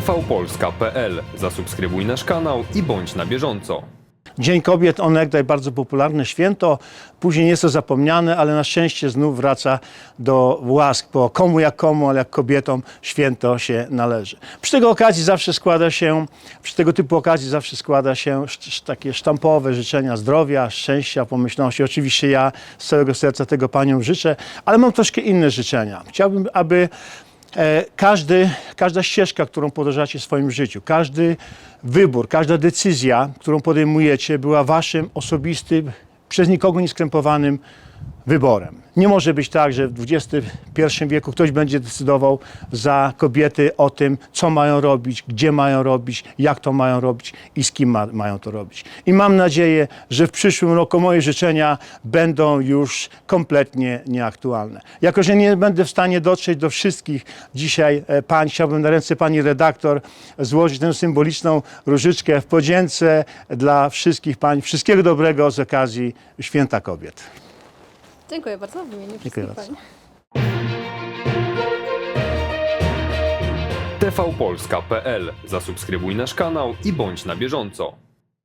tvpolska.pl. Zasubskrybuj nasz kanał i bądź na bieżąco. Dzień Kobiet, onegdaj bardzo popularne święto, później jest to zapomniane, ale na szczęście znów wraca do łask, bo komu jak komu, ale jak kobietom święto się należy. Przy tego okazji zawsze składa się, przy tego typu okazji zawsze składa się takie sztampowe życzenia zdrowia, szczęścia, pomyślności. Oczywiście ja z całego serca tego Paniom życzę, ale mam troszkę inne życzenia. Chciałbym, aby każdy, każda ścieżka, którą podążacie w swoim życiu, każdy wybór, każda decyzja, którą podejmujecie, była waszym osobistym, przez nikogo nie skrępowanym wyborem. Nie może być tak, że w XXI wieku ktoś będzie decydował za kobiety o tym, co mają robić, gdzie mają robić, jak to mają robić i z kim ma, mają to robić. I mam nadzieję, że w przyszłym roku moje życzenia będą już kompletnie nieaktualne. Jako, że nie będę w stanie dotrzeć do wszystkich dzisiaj e, pań, chciałbym na ręce pani redaktor złożyć tę symboliczną różyczkę w podzięce dla wszystkich pań. Wszystkiego dobrego z okazji Święta Kobiet. Dziękuję bardzo w imieniu Dziękuję wszystkich bardzo. pań. tvpolska.pl. Zasubskrybuj nasz kanał i bądź na bieżąco.